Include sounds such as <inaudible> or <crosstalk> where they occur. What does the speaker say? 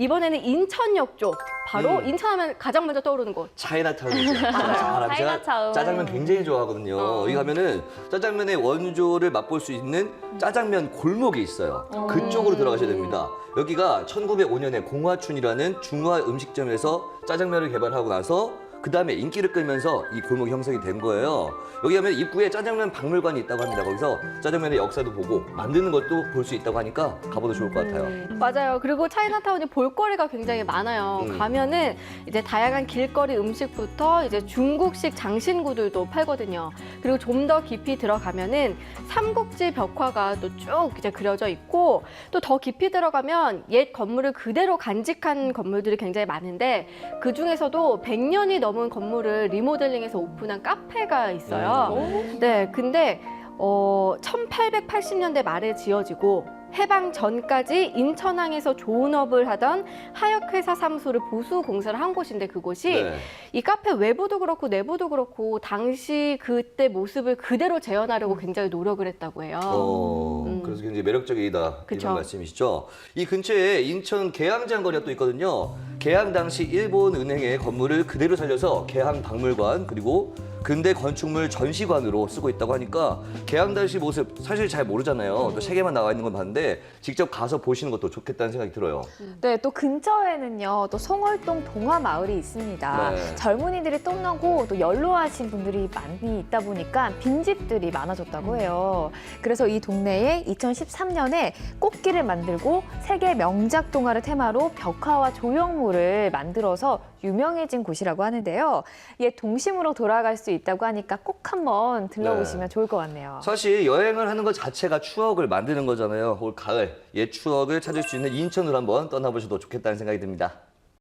이번에는 인천역 쪽 바로 음. 인천하면 가장 먼저 떠오르는 곳. 차이나타운이죠. <laughs> 제가 차이나타운. 짜장면 굉장히 좋아하거든요. 어. 여기 가면은 짜장면의 원조를 맛볼 수 있는 짜장면 골목이 있어요. 그쪽으로 들어가셔야 됩니다. 여기가 1905년에 공화춘이라는 중화 음식점에서 짜장면을 개발하고 나서 그 다음에 인기를 끌면서 이 골목이 형성이 된 거예요. 여기 가면 입구에 짜장면 박물관이 있다고 합니다. 거기서 짜장면의 역사도 보고 만드는 것도 볼 수 있다고 하니까 가봐도 좋을 것 같아요. 맞아요. 그리고 차이나타운이 볼거리가 굉장히 많아요. 음. 가면은 이제 다양한 길거리 음식부터 이제 중국식 장신구들도 팔거든요. 그리고 좀 더 깊이 들어가면은 삼국지 벽화가 또 쭉 이제 그려져 있고 또 더 깊이 들어가면 옛 건물을 그대로 간직한 건물들이 굉장히 많은데 그 중에서도 100년이 넘은 건물을 리모델링해서 오픈한 카페가 있어요. 네, 근데 어, 1880년대 말에 지어지고 해방 전까지 인천항에서 조은업을 하던 하역회사 사무소를 보수 공사를 한 곳인데 그곳이 네. 이 카페 외부도 그렇고 내부도 그렇고 당시 그때 모습을 그대로 재현하려고 굉장히 노력을 했다고 해요. 어, 음. 그래서 굉장히 매력적이다 그쵸. 이런 말씀이시죠. 이 근처에 인천 계양장 거리가 또 있거든요. 개항 당시 일본 은행의 건물을 그대로 살려서 개항 박물관 그리고 근대 건축물 전시관으로 쓰고 있다고 하니까 개항 당시 모습 사실 잘 모르잖아요. 또 책에만 나와 있는 건 봤는데 직접 가서 보시는 것도 좋겠다는 생각이 들어요. 네, 또 근처에는요, 또 송월동 동화 마을이 있습니다. 네. 젊은이들이 똥나고 또 연로하신 분들이 많이 있다 보니까 빈집들이 많아졌다고 해요. 그래서 이 동네에 2013년에 꽃길을 만들고 세계 명작 동화를 테마로 벽화와 조형물을 만들어서 유명해진 곳이라고 하는데요. 옛 동심으로 돌아갈 수 있다고 하니까 꼭 한번 들러보시면 좋을 것 같네요. 사실 여행을 하는 것 자체가 추억을 만드는 거잖아요. 올 가을 옛 추억을 찾을 수 있는 인천으로 한번 떠나보셔도 좋겠다는 생각이 듭니다.